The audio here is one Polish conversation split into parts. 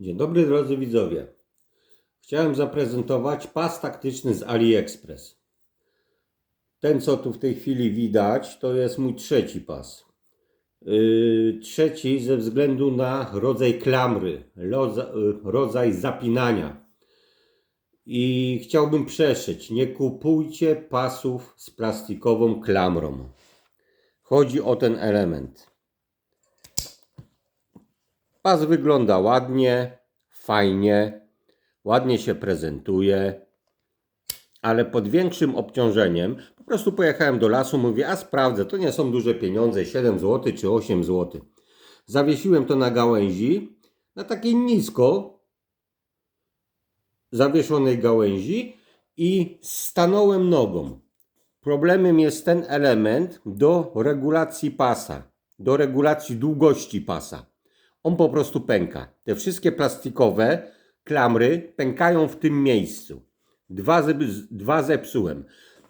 Dzień dobry drodzy widzowie. Chciałem zaprezentować pas taktyczny z AliExpress. Ten co tu w tej chwili widać to jest mój trzeci pas. Yy, trzeci ze względu na rodzaj klamry, rodzaj zapinania. I chciałbym przeszyć, nie kupujcie pasów z plastikową klamrą. Chodzi o ten element. Pas wygląda ładnie, fajnie, ładnie się prezentuje, ale pod większym obciążeniem po prostu pojechałem do lasu, mówię, a sprawdzę, to nie są duże pieniądze, 7 zł czy 8 zł. Zawiesiłem to na gałęzi, na takiej nisko zawieszonej gałęzi i stanąłem nogą. Problemem jest ten element do regulacji pasa, do regulacji długości pasa on po prostu pęka. Te wszystkie plastikowe klamry pękają w tym miejscu. Dwa, zep- dwa zepsułem.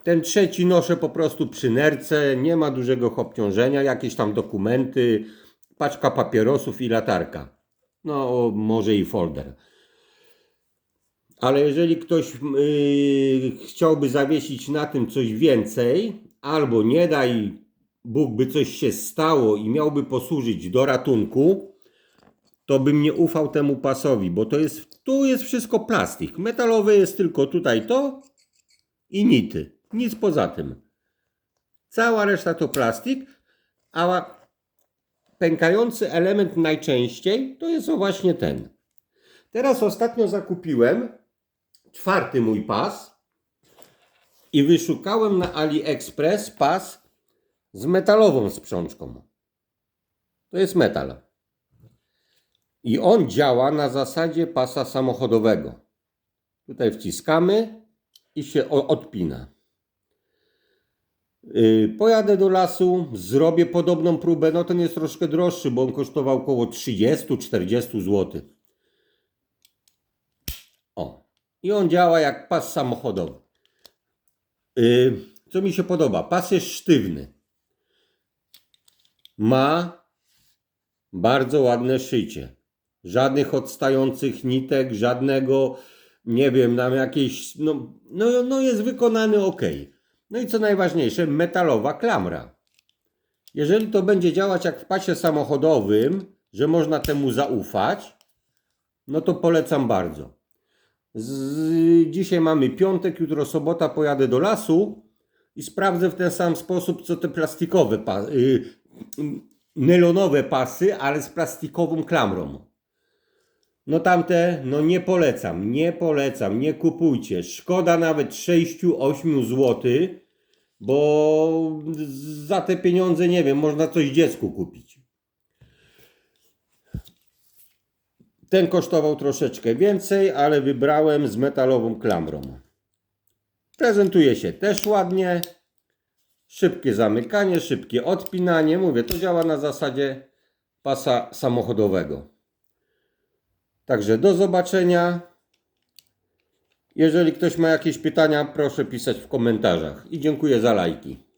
Ten trzeci noszę po prostu przy nerce, nie ma dużego obciążenia, jakieś tam dokumenty, paczka papierosów i latarka. No, może i folder. Ale jeżeli ktoś yy, chciałby zawiesić na tym coś więcej, albo nie daj Bóg, by coś się stało i miałby posłużyć do ratunku, to bym nie ufał temu pasowi, bo to jest, tu jest wszystko plastik. Metalowe jest tylko tutaj to i nity. Nic poza tym. Cała reszta to plastik, a pękający element najczęściej to jest właśnie ten. Teraz ostatnio zakupiłem czwarty mój pas i wyszukałem na AliExpress pas z metalową sprzączką. To jest metal. I on działa na zasadzie pasa samochodowego. Tutaj wciskamy i się odpina. Yy, Pojadę do lasu, zrobię podobną próbę. No ten jest troszkę droższy, bo on kosztował około 30-40 zł. O. I on działa jak pas samochodowy. Yy, Co mi się podoba? Pas jest sztywny. Ma bardzo ładne szycie. Żadnych odstających nitek, żadnego, nie wiem, nam jakieś, no, no, no jest wykonany ok. No i co najważniejsze, metalowa klamra. Jeżeli to będzie działać jak w pasie samochodowym, że można temu zaufać, no to polecam bardzo. Z, dzisiaj mamy piątek, jutro sobota, pojadę do lasu i sprawdzę w ten sam sposób, co te plastikowe, pa, y, y, nylonowe pasy, ale z plastikową klamrą. No tamte, no nie polecam, nie polecam, nie kupujcie. Szkoda nawet 6-8 zł, bo za te pieniądze, nie wiem, można coś dziecku kupić. Ten kosztował troszeczkę więcej, ale wybrałem z metalową klamrą. Prezentuje się też ładnie. Szybkie zamykanie, szybkie odpinanie. Mówię, to działa na zasadzie pasa samochodowego. Także do zobaczenia. Jeżeli ktoś ma jakieś pytania, proszę pisać w komentarzach. I dziękuję za lajki.